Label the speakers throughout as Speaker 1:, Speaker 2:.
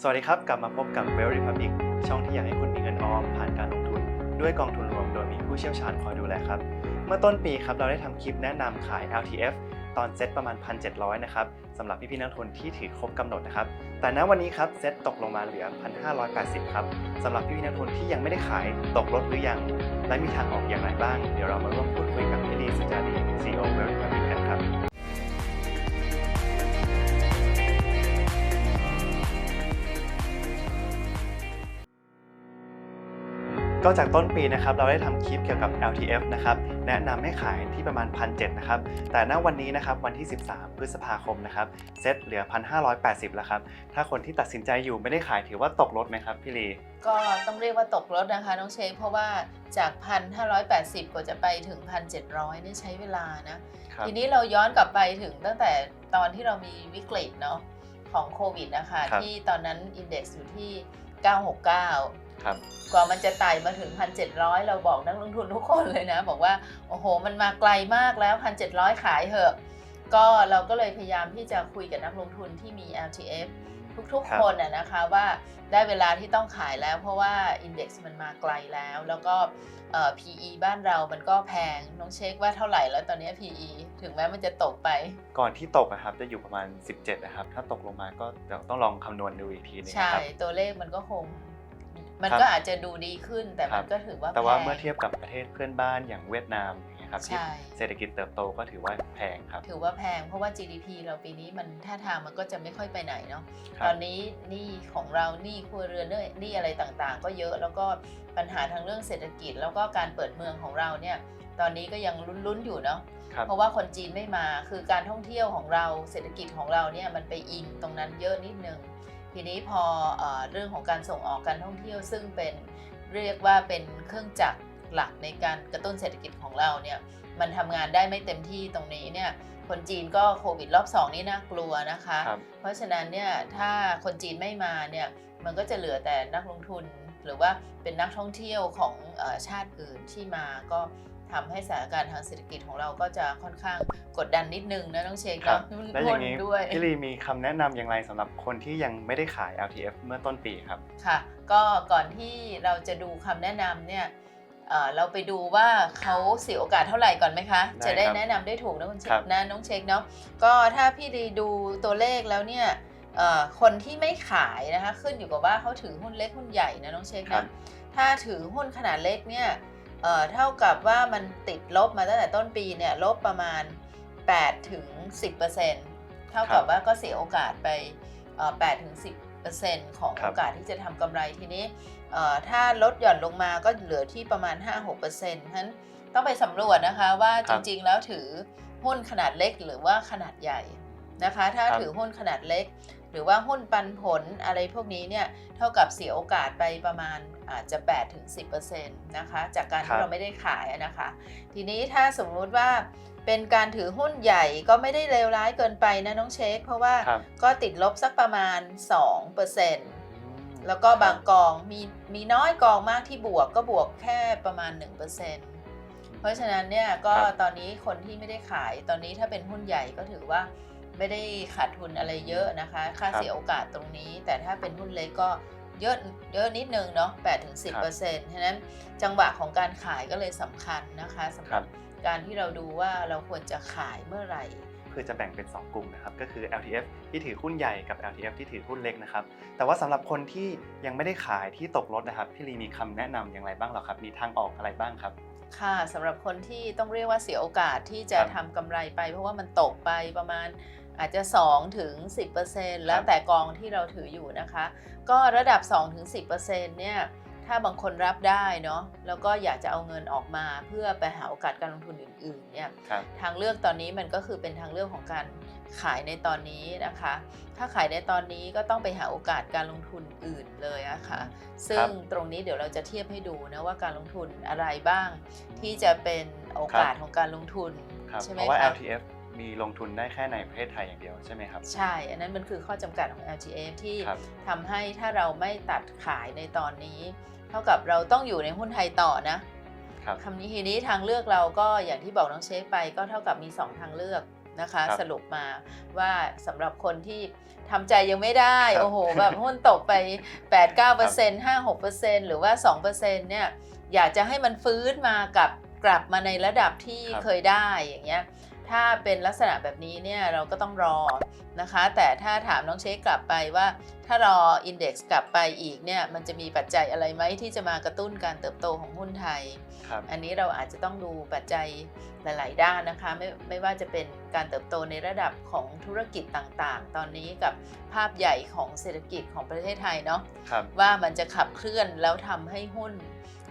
Speaker 1: สวัสดีครับ กลับมาพบกับ w e l l Republic ช่องที่อยากให้คุณมีเงินออมผ่านการลงทุน ด้วยกองทุนรวมโดยมีผู้เชี่ยวชาญคอยดูแลครับ เมื่อต้นปีครับเราได้ทำคลิปแนะนำขาย LTF ตอนเซ็ตประมาณ 1,700 นะครับสำหรับพี่ๆนักทุนที่ถือครบกำหนดนะครับ แต่ณวันนี้ครับเซ็ตตกลงมาเหลือ 1,580 ครับสำหรับพี่ๆนักทุนที่ยังไม่ได้ขายตกลดหรือยัง และมีทางออกอย่างไรบ้าง เดี๋ยวเรามาร่วมพูดคุยกับพี่ลีสุจารี ก็จากต้นปีนะครับเราได้ทำคลิปเกี่ยวกับ LTF นะครับแนะนำให้ขายที่ประมาณ 1,700นะครับแต่ณวันนี้นะครับวันที่ 13 พฤษภาคมนะครับเซ็ตเหลือ 1,580 แล้วครับถ้าคนที่ตัดสินใจอยู่ไม่ได้ขายถือว่าตกลดไหมครับพี่ลี
Speaker 2: ก็ต้องเรียกว่าตกรถนะคะน้องเชคเพราะว่าจาก 1,580 กว่าจะไปถึง 1,700 นี่ใช้เวลานะ
Speaker 1: ครับ
Speaker 2: ทีนี้เราย้อนกลับไปถึงตั้งแต่ตอนที่เรามีวิกฤตเนาะของโควิดนะคะ
Speaker 1: ครับ
Speaker 2: ที่ตอนนั้นอินเด็กซ์อยู่ที่ 969
Speaker 1: ครับ
Speaker 2: กว่ามันจะไต่มาถึง 1,700 เราบอกนักลงทุนทุกคนเลยนะ บอกว่าโอ้โห มันมาไกลมากแล้ว 1,700 ขายเถอะ ก็เราก็เลยพยายามที่จะคุยกับนักลงทุนที่มี LTF ทุก
Speaker 1: ครับ
Speaker 2: ๆคนน่ะนะคะว่าได้เวลาที่ต้องขายแล้ว เพราะว่า Index มันมาไกลแล้ว แล้วก็เอ่อ PE บ้านเรามันก็แพง น้องเช็คว่าเท่าไหร่แล้วตอนนี้ PE ถึงแม้มันจะตกไป
Speaker 1: ก่อนที่ตกนะครับจะอยู่ประมาณ 17 นะครับ ถ้าตกลงมาก็เดี๋ยวต้องลองคำนวณดูอีกทีหนึง
Speaker 2: ใช่
Speaker 1: นะครับ
Speaker 2: ตัวเลขมันก็คง มัน
Speaker 1: ครับ
Speaker 2: ก็อาจจะดูดีขึ้นแต่
Speaker 1: ครั
Speaker 2: มั
Speaker 1: บ
Speaker 2: นก็ถือว่า
Speaker 1: แต่ว่า
Speaker 2: พง
Speaker 1: เมื่อเทียบกับประเทศเพื่อนบ้านอย่างเวียดนามอย่างเงี้ยครับที่
Speaker 2: ใช่
Speaker 1: เศรษฐกิจเติบโตก็ถือว่าแพงครับ
Speaker 2: ถือว่าแพงเพราะว่า GDP เราปีนี้มันท่าทางมันก็จะไม่ค่อยไปไหนเนาะ
Speaker 1: ครั
Speaker 2: ต
Speaker 1: บ
Speaker 2: อนนี้หนี้ของเราหนี้ครัวเรือนหนี้หนี้อะไรต่างๆ ก็เยอะแล้วก็ปัญหาทางเรื่องเศรษฐกิจ แล้วก็การเปิดเมืองของเราเนี่ยตอนนี้ก็ยังลุ้นๆอยู่เนาะ
Speaker 1: ครับ
Speaker 2: เพราะว่าคนจีนไม่มาคือการท่องเที่ยวของเราเศรษฐกิจของเราเนี่ยมันไปอิงตรงนั้นเยอะนิดนึง ทีนี้พอเออเรื่องของการส่งออกการท่องเที่ยวซึ่งเป็นเรียกว่าเป็นเครื่องจักรหลักในการกระตุ้นเศรษฐกิจของเราเนี่ยมันทำงานได้ไม่เต็มที่ตรงนี้เนี่ยคนจีนก็โควิดรอบสองนี่น่ากลัวนะคะ
Speaker 1: ครับ
Speaker 2: เพราะฉะนั้นเนี่ยถ้าคนจีนไม่มาเนี่ยมันก็จะเหลือแต่นักลงทุน หรือว่าเป็นนักท่องเที่ยวของเออชาติอื่นที่มาก็ทำให้สถานการณ์ทางเศรษฐกิจของเราก็จะค่อนข้างกดดันนิดนึงนะน้องเชค
Speaker 1: ครับ
Speaker 2: เนาะ
Speaker 1: และอย่างนี้
Speaker 2: หุ้นด้วย
Speaker 1: พี่ลีมีคำแนะนำอย่างไรสำหรับคนที่ยังไม่ได้ขาย LTF เมื่อต้นปีครับ
Speaker 2: ค่ะ ก็ก่อนที่เราจะดูคำแนะนำเนี่ยเอ่อเราไปดูว่าเขาเสียโอกาสเท่าไหร่ก่อนไหมคะ
Speaker 1: ได้
Speaker 2: จะได้
Speaker 1: ครับ
Speaker 2: แนะนำได้ถูกนะคุณเช
Speaker 1: ครั
Speaker 2: ค
Speaker 1: บ
Speaker 2: นะน้องเช็คเนาะก็ถ้าพี่ดีดูตัวเลขแล้วเนี่ยเอ่อ คนที่ไม่ขายนะคะขึ้นอยู่กับว่าเขาถือหุ้นเล็กหุ้นใหญ่นะน้องเช็ค
Speaker 1: ครั
Speaker 2: นะ
Speaker 1: บ
Speaker 2: ถ้าถือหุ้นขนาดเล็กเนี่ยเอ่อเท่ากับว่ามันติดลบมาตั้งแต่ต้นปีเนี่ยลบประมาณ8ถึง10%เท่ากับว่าก็เสียโอกาสไปเอ่อ8ถึง10%ของ
Speaker 1: ครั
Speaker 2: โอบกาสที่จะทำกำไรทีนี้เอ่อถ้าลดหย่อนลงมาก็เหลือที่ประมาณ 5-6%ฉะนั้นต้องไปสำรวจนะคะว่า
Speaker 1: ค
Speaker 2: จ
Speaker 1: รับ
Speaker 2: ริงๆแล้วถือหุ้นขนาดเล็กหรือว่าขนาดใหญ่นะคะ ถ้า
Speaker 1: ครับ
Speaker 2: ถือหุ้นขนาดเล็ก หรือว่าหุ้นปันผลอะไรพวกนี้เนี่ยเท่ากับเสียโอกาสไปประมาณอาจจะ8ถึง10%นะคะจากการ
Speaker 1: ครั
Speaker 2: ที่
Speaker 1: บ
Speaker 2: เราไม่ได้ขายอะนะคะ ทีนี้ถ้าสมมุติว่าเป็นการถือหุ้นใหญ่ก็ไม่ได้เลวร้ายเกินไปนะน้องเช็คเพราะว่า
Speaker 1: ครับ
Speaker 2: ก็ติดลบสักประมาณ 2%แล้วก็บางกองมีมีน้อยกองมากที่บวกก็บวกแค่ประมาณ 1%เพราะฉะนั้นเนี่ยก็
Speaker 1: ครับ
Speaker 2: ตอนนี้คนที่ไม่ได้ขายตอนนี้ถ้าเป็นหุ้นใหญ่ก็ถือว่า ไม่ได้ขาดทุนอะไรเยอะนะคะ ค่า
Speaker 1: ครับ
Speaker 2: เสียโอกาสตรงนี้ แต่ถ้าเป็นหุ้นเล็กก็เยอะเยอะนิดนึงเนาะ8ถึง10%ฉะนั้นจังหวะของการขายก็เลยสำคัญนะคะสำห
Speaker 1: ครั
Speaker 2: รับบการที่เราดูว่าเราควรจะขายเมื่อไหร่
Speaker 1: คือจะแบ่งเป็น 2 กลุ่มนะครับ ก็คือ LTF ที่ถือหุ้นใหญ่กับ LTF ที่ถือหุ้นเล็กนะครับ แต่ว่าสำหรับคนที่ยังไม่ได้ขายที่ตกรถนะครับ พี่ลีมีคำแนะนำอย่างไรบ้างเหรอครับ มีทางออกอะไรบ้างครับ
Speaker 2: ค่ะสำหรับคนที่ต้องเรียกว่าเสียโอกาสที่จะ
Speaker 1: ครับ
Speaker 2: ทำกำไรไป เพราะว่ามันตกไปประมาณ อาจจะ2ถึง10%แล้วแต่กองที่เราถืออยู่นะคะ ก็ระดับ2ถึง10%เนี่ยถ้าบางคนรับได้เนาะแล้วก็อยากจะเอาเงินออกมาเพื่อไปหาโอกาสการลงทุนอื่นๆเนี่ย
Speaker 1: ครับ
Speaker 2: ทางเลือกตอนนี้มันก็คือเป็นทางเลือกของการขายในตอนนี้นะคะ ถ้าขายในตอนนี้ก็ต้องไปหาโอกาสการลงทุนอื่นเลยอะค่ะซึ่งตรงนี้เดี๋ยวเราจะเทียบให้ดูนะว่าการลงทุนอะไรบ้าง ที่จะเป็นโอกาสของการลงทุน
Speaker 1: ครับ
Speaker 2: ใช่ไห
Speaker 1: เพ
Speaker 2: ม
Speaker 1: ราะว่า
Speaker 2: คะ
Speaker 1: LTF มีลงทุนได้แค่ในประเทศไทยอย่างเดียวใช่ไหมครับ
Speaker 2: ใช่ อันนั้นมันคือข้อจำกัดของ LGF ที่
Speaker 1: ครับ
Speaker 2: ทำให้ถ้าเราไม่ตัดขายในตอนนี้ เท่ากับเราต้องอยู่ในหุ้นไทยต่อนะ
Speaker 1: ครับ
Speaker 2: คำนี้ทีนี้ทางเลือกเราก็อย่างที่บอกน้องเชฟไปก็เท่ากับมี 2 ทางเลือกนะคะ
Speaker 1: ครับ
Speaker 2: สรุปมาว่าสำหรับคนที่ทำใจยังไม่ได้
Speaker 1: ครับ
Speaker 2: โอ้โห แบบหุ้นตกไป 8 9 5 6 หรือว่า 2%เนี่ยอยากจะให้มันฟื้นมากับกลับมาในระดับที่
Speaker 1: ครับ
Speaker 2: เคยได้อย่างเงี้ย ถ้าเป็นลักษณะแบบนี้เนี่ยเราก็ต้องรอนะคะ แต่ถ้าถามน้องเชคกลับไปว่า ถ้ารออินเด็กซ์กลับไปอีกเนี่ยมันจะมีปัจจัยอะไรไหมที่จะมากระตุ้นการเติบโตของหุ้นไทย
Speaker 1: ครับ
Speaker 2: อันนี้เราอาจจะต้องดูปัจจัยหลาย ๆ ด้านนะคะ ไม่ไม่ว่าจะเป็นการเติบโตในระดับของธุรกิจต่างๆ ตอนนี้กับภาพใหญ่ของเศรษฐกิจของประเทศไทยเนาะ
Speaker 1: ครับ
Speaker 2: ว่ามันจะขับเคลื่อนแล้วทำให้หุ้น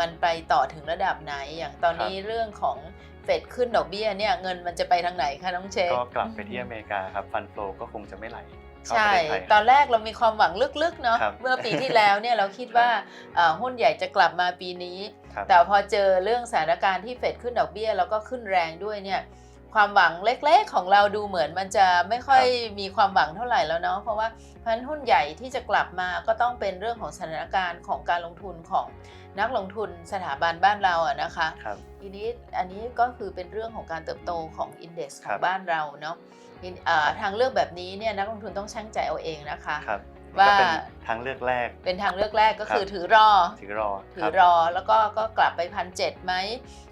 Speaker 2: มันไปต่อถึงระดับไหนอย่างตอนนี้เรื่องของ เฟดขึ้นดอกเบี้ยเนี่ยเงินมันจะไปทางไหนคะน้องเชค
Speaker 1: ก็กลับไปที่อเมริกาครับฟันโฟก็คงจะไม่ไหลเข้า
Speaker 2: ใช่
Speaker 1: ประเทศไทย
Speaker 2: ตอนแรกเรามีความหวังลึกๆเนาะ
Speaker 1: ครับ
Speaker 2: เมื่อปีที่แล้วเนี่ยเราคิดว่าเอ่อหุ้นใหญ่จะกลับมาปีนี้
Speaker 1: ครับ
Speaker 2: แต่พอเจอเรื่องสถานการณ์ที่เฟดขึ้นดอกเบี้ยแล้วก็ขึ้นแรงด้วยเนี่ยความหวังเล็กๆของเราดูเหมือนมันจะไม่ค่อยมีความหวังเท่าไหร่แล้วเนาะเพราะว่าเพราะฉะนั้นหุ้นใหญ่ที่จะกลับมาก็ต้องเป็นเรื่องของสถานการณ์ของการลงทุนของ นักลงทุนสถาบันบ้านเราอะนะคะ
Speaker 1: ครับ
Speaker 2: ทีนี้อันนี้ก็คือเป็นเรื่องของการเติบโตของอินเด็กซ์ข
Speaker 1: ครั
Speaker 2: อง
Speaker 1: บ
Speaker 2: บ้านเราเนาะอินอ่าทางเลือกแบบนี้เนี่ยนักลงทุนต้องชั่งใจเอาเองนะคะ
Speaker 1: ครับ
Speaker 2: ว่า
Speaker 1: ก็เป็นทางเลือกแรก
Speaker 2: เป็นทางเลือกแรกก็
Speaker 1: ครับ
Speaker 2: คือถือรอ
Speaker 1: ถือรอ
Speaker 2: ถื
Speaker 1: ค
Speaker 2: อ
Speaker 1: บ
Speaker 2: รอแล้วก็ก็กลับไปพันเจ็ดไหม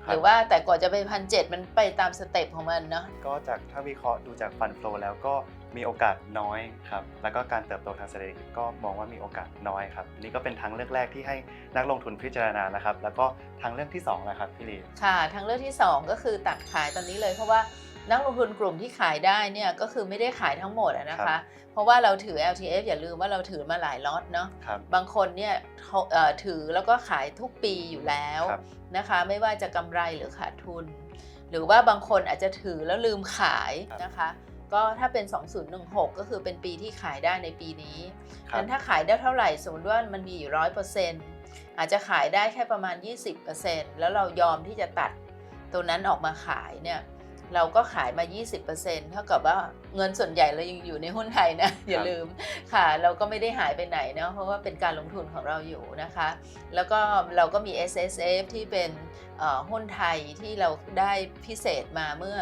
Speaker 1: ครับ
Speaker 2: หรือว่าแต่ก่อนจะไปพันเจ็ดมันไปตามสเต็ปของมันเนาะ
Speaker 1: ก็จากถ้าวิเคราะห์ดูจากฟันโฟแล้วก็ มีโอกาสน้อยครับ แล้วก็การเติบโตทางเศรษฐกิจก็มองว่ามีโอกาสน้อยครับ นี่ก็เป็นทางเลือกแรกที่ให้นักลงทุนพิจารณานะครับ แล้วก็ทางเลือกที่2นะครับพี่ลี
Speaker 2: ค่ะ ทางเลือกที่ 2 ก็คือตัดขายตอนนี้เลยเพราะว่านักลงทุนกลุ่มที่ขายได้เนี่ยก็คือไม่ได้ขายทั้งหมดอะนะ
Speaker 1: ครั
Speaker 2: คะ
Speaker 1: บ
Speaker 2: เพราะว่าเราถือ LTF อย่าลืมว่าเราถือมาหลายล็อตเนาะ
Speaker 1: ครับ
Speaker 2: บางคนเนี่ยเขาเอ่อถือแล้วก็ขายทุกปีอยู่แล้ว
Speaker 1: ครับ
Speaker 2: นะคะ ไม่ว่าจะกำไรหรือขาดทุน หรือว่าบางคนอาจจะถือแล้วลืมขายนะคะ ก็ถ้าเป็น 2016 ก็คือเป็นปีที่ขายได้ในปีนี้
Speaker 1: ครับ
Speaker 2: งั้นถ้าขายได้เท่าไหร่สมมติว่ามันมีอยู่ร้อยเปอร์เซ็นต์อาจจะขายได้แค่ประมาณ 20%แล้วเรายอมที่จะตัดตัวนั้นออกมาขายเนี่ย เราก็ขายมา 20%เท่ากับว่าเงินส่วนใหญ่เรายังอยู่ในหุ้นไทยนะ อย่าลืมค่ะ เราก็ไม่ได้หายไปไหนเนาะเพราะว่าเป็นการลงทุนของเราอยู่นะคะ แล้วก็เราก็มี S S F ที่เป็นเอ่อหุ้นไทยที่เราได้พิเศษมาเมื่อ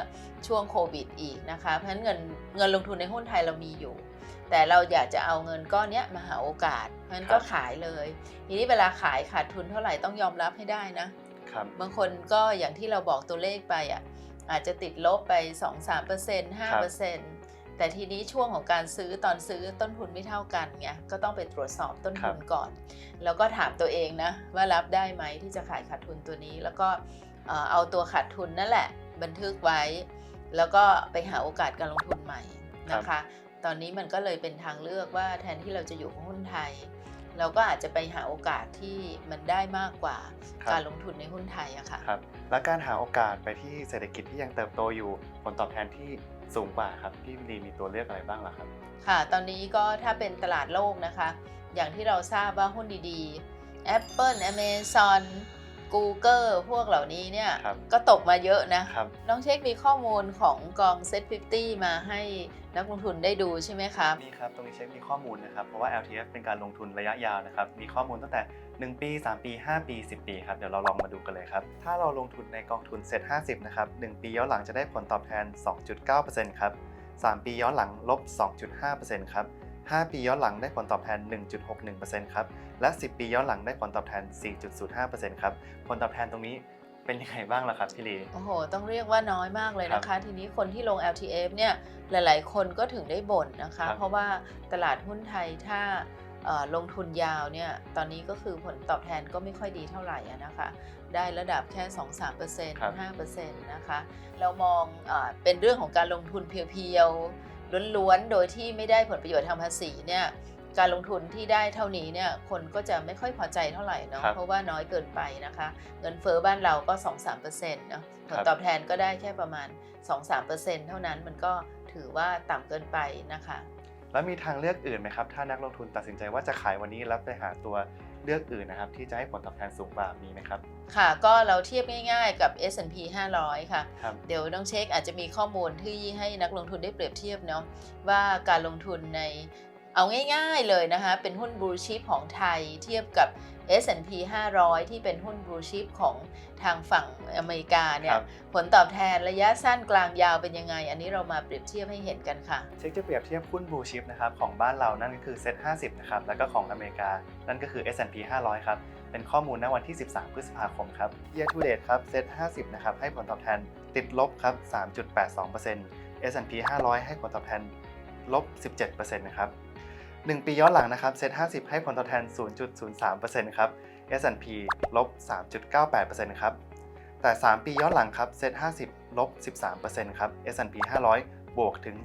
Speaker 2: ช่วงโควิดอีกนะคะ เพราะฉะนั้นเงินเงินลงทุนในหุ้นไทยเรามีอยู่ แต่เราอยากจะเอาเงินก้อนเนี้ยมาหาโอกาสเพราะฉะนั้นก็
Speaker 1: ครับ
Speaker 2: ขายเลย ทีนี้เวลาขายขาดทุนเท่าไหร่ต้องยอมรับให้ได้นะ
Speaker 1: ครับ
Speaker 2: บางคนก็อย่างที่เราบอกตัวเลขไปอะ อาจจะติดลบไป 2-3% 5%แต่ทีนี้ช่วงของการซื้อตอนซื้อต้นทุนไม่เท่ากันไงก็ต้องไปตรวจสอบต้นทุนก่อน แล้วก็ถามตัวเองนะ ว่ารับได้ไหมที่จะขายขาดทุนตัวนี้ แล้วก็เอ่อเอาตัวขาดทุนนั่นแหละ บันทึกไว้ แล้วก็ไปหาโอกาสการลงทุนใหม่นะคะ ตอนนี้มันก็เลยเป็นทางเลือกว่าแทนที่เราจะอยู่กับหุ้นไทย เราก็อาจจะไปหาโอกาสที่มันได้มากกว่า
Speaker 1: ครับ
Speaker 2: การลงทุนในหุ้นไทยอะค่ะ
Speaker 1: ครับและการหาโอกาสไปที่เศรษฐกิจที่ยังเติบโตอยู่ผลตอบแทนที่สูงกว่าครับพี่ลีมีตัวเลือกอะไรบ้างล่ะครับ
Speaker 2: ค่ะ ตอนนี้ก็ถ้าเป็นตลาดโลกนะคะ อย่างที่เราทราบว่าหุ้นดีๆ Apple Amazon Google พวกเหล่านี้เนี่ย
Speaker 1: ครับ
Speaker 2: ก็ตกมาเยอะนะ
Speaker 1: ครับ
Speaker 2: น้องเช็คมีข้อมูลของกอง Set 50 มาให้นักลงทุนได้ดูใช่ไหมคะ
Speaker 1: มีครับ ตรงนี้เช็คมีข้อมูลนะครับ เพราะว่า LTF เป็นการลงทุนระยะยาวนะครับ มีข้อมูลตั้งแต่ 1 ปี 3 ปี 5 ปี 10 ปีครับ เดี๋ยวเราลองมาดูกันเลยครับ ถ้าเราลงทุนในกองทุนเซ็ต50 นะครับ 1 ปีย้อนหลังจะได้ผลตอบแทน 2.9%ครับ 3 ปีย้อนหลังลบ 2.5%ครับ 5 ปีย้อนหลังได้ผลตอบแทน 1.61%ครับ และ 10 ปีย้อนหลังได้ผลตอบแทน 4.05%ครับ ผลตอบแทนตรงนี้เป็นยังไงบ้างล่ะครับพี่ลี
Speaker 2: โอ้โห ต้องเรียกว่าน้อยมากเลยนะคะ ทีนี้คนที่ลง LTF เนี่ย หลาย ๆ คนก็ถึงได้บ่นนะคะ
Speaker 1: ครับ
Speaker 2: เพราะว่าตลาดหุ้นไทยถ้าเอ่อลงทุนยาวเนี่ย ตอนนี้ก็คือผลตอบแทนก็ไม่ค่อยดีเท่าไหร่อะนะคะ ได้ระดับแค่ 2-3%
Speaker 1: ครับ
Speaker 2: 5%นะคะ เรามองเออเป็นเรื่องของการลงทุนเพียวๆ ล้วนๆ โดยที่ไม่ได้ผลประโยชน์ทางภาษีเนี่ยการลงทุนที่ได้เท่านี้เนี่ยคนก็จะไม่ค่อยพอใจเท่าไหร่เนาะ
Speaker 1: ครับ
Speaker 2: เพราะว่าน้อยเกินไปนะคะ เงินเฟ้อบ้านเราก็ 2-3%เนาะผลตอบแทนก็ได้แค่ประมาณ 2-3%เท่านั้นมันก็ถือว่าต่ำเกินไปนะคะ
Speaker 1: แล้วมีทางเลือกอื่นไหมครับ ถ้านักลงทุนตัดสินใจว่าจะขายวันนี้แล้วไปหาตัวเลือกอื่นนะครับ ที่จะให้ผลตอบแทนสูงกว่ามีไหมครับ
Speaker 2: ค่ะ ก็เราเทียบง่ายๆกับ S&P 500 ค่ะ
Speaker 1: ครับ
Speaker 2: เดี๋ยวน้องเช็คอาจจะมีข้อมูลที่ให้นักลงทุนได้เปรียบเทียบเนาะว่าการลงทุนใน เอาง่ายๆเลยนะคะ เป็นหุ้นบลูชิพของไทยเทียบกับ S&P 500 ที่เป็นหุ้นบลูชิพของทางฝั่งอเมริกาเนี่
Speaker 1: ค
Speaker 2: ย
Speaker 1: รับ
Speaker 2: ผลตอบแทนระยะสั้นกลางยาวเป็นยังไง อันนี้เรามาเปรียบเทียบให้เห็นกันค่ะ
Speaker 1: เช็คจะเปรียบเทียบหุ้นบลูชิพนะครับของบ้านเรานั่นก็คือเซ็ต50นะครับแล้วก็ของอเมริกา นั่นก็คือ S&P 500 ครับ เป็นข้อมูลณวันที่ 13 พฤษภาคมครับ Year to date ครับเซ็ต50นะครับให้ผลตอบแทนติดลบครับ 3.82% S&P 500 ให้ผลตอบแทนลบ 17%นะครับ 1 ปีย้อนหลังนะครับเซ็ต50 ให้ผลตอบแทน 0.03%ครับ S&P ลบ 3.98%ครับ แต่ 3 ปีย้อนหลังครับเซ็ต50 ลบ 13%ครับ S&P 500 บวกถึง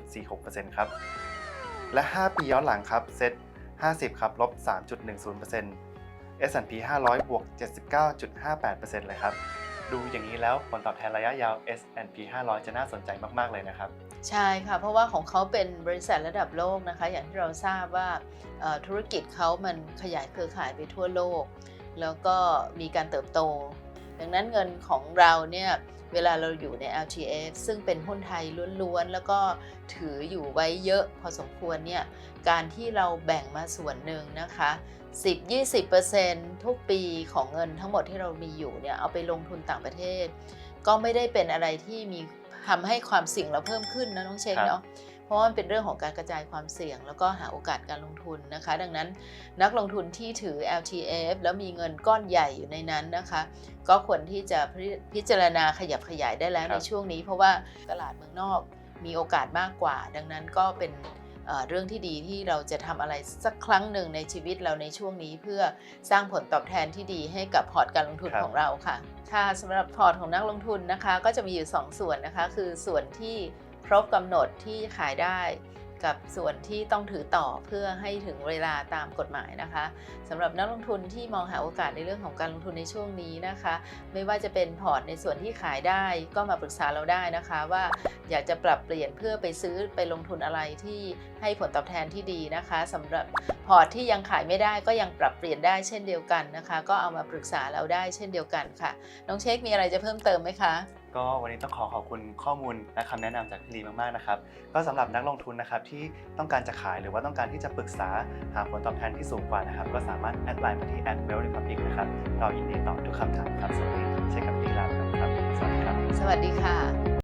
Speaker 1: 43.46%ครับ และ 5 ปีย้อนหลังครับเซ็ต50 ครับ ลบ 3.10% S&P 500 บวก 79.58%เลยครับ ดูอย่างนี้แล้วผลตอบแทนระยะยาว S&P 500 จะน่าสนใจมาก ๆ เลยนะครับ
Speaker 2: ใช่ค่ะ เพราะว่าของเขาเป็นบริษัทระดับโลกนะคะ อย่างที่เราทราบว่าธุรกิจเขามันขยายเครือข่ายไปทั่วโลก แล้วก็มีการเติบโต ดังนั้นเงินของเราเนี่ยเวลาเราอยู่ใน LTF ซึ่งเป็นหุ้นไทยล้วนๆ แล้วก็ถืออยู่ไว้เยอะพอสมควรเนี่ย การที่เราแบ่งมาส่วนหนึ่งนะคะ 10-20%ทุกปีของเงินทั้งหมดที่เรามีอยู่เนี่ย เอาไปลงทุนต่างประเทศ ก็ไม่ได้เป็นอะไรที่มี ทำให้ความเสี่ยงเราเพิ่มขึ้นนะน้องเชค
Speaker 1: ครับ
Speaker 2: เนาะเพราะว่ามันเป็นเรื่องของการกระจายความเสี่ยง แล้วก็หาโอกาสการลงทุนนะคะ ดังนั้นนักลงทุนที่ถือ LTF แล้วมีเงินก้อนใหญ่อยู่ในนั้นนะคะ ก็ควรที่จะพิพิจารณาขยับขยายได้แล้ว
Speaker 1: ครับ
Speaker 2: ในช่วงนี้ เพราะว่าตลาดเมืองนอกมีโอกาสมากกว่า ดังนั้นก็เป็น เอ่อเรื่องที่ดีที่เราจะทำอะไรสักครั้งหนึ่งในชีวิตเราในช่วงนี้ เพื่อสร้างผลตอบแทนที่ดีให้กับพอร์ตการลงทุน
Speaker 1: ครับ
Speaker 2: ของเราค่ะ ค่ะสำหรับพอร์ตของนักลงทุนนะคะ ก็จะมีอยู่ 2 ส่วนนะคะ คือส่วนที่ครบกำหนดที่ขายได้ กับส่วนที่ต้องถือต่อเพื่อให้ถึงเวลาตามกฎหมายนะคะสำหรับนักลงทุนที่มองหาโอกาสในเรื่องของการลงทุนในช่วงนี้นะคะ ไม่ว่าจะเป็นพอร์ตในส่วนที่ขายได้ก็มาปรึกษาเราได้นะคะว่าอยากจะปรับเปลี่ยนเพื่อไปซื้อไปลงทุนอะไรที่ให้ผลตอบแทนที่ดีนะคะสำหรับพอร์ตที่ยังขายไม่ได้ก็ยังปรับเปลี่ยนได้เช่นเดียวกันนะคะ ก็เอามาปรึกษาเราได้เช่นเดียวกันค่ะ น้องเช็คมีอะไรจะเพิ่มเติมไหมคะ
Speaker 1: ก็วันนี้ต้องขอขอบคุณข้อมูลและคำแนะนำจากพี่ลีมากๆนะครับ ก็สำหรับนักลงทุนนะครับที่ต้องการจะขายหรือว่าต้องการที่จะปรึกษาหาผลตอบแทนที่สูงกว่านะครับ ก็สามารถแอดไลน์มาที่ at well republic นะครับ เรายินดีตอบทุกคำถามครับสวัสดีเช็คกับพี่ลาครับ สวัสดีครับ
Speaker 2: สวัสดีค่ะ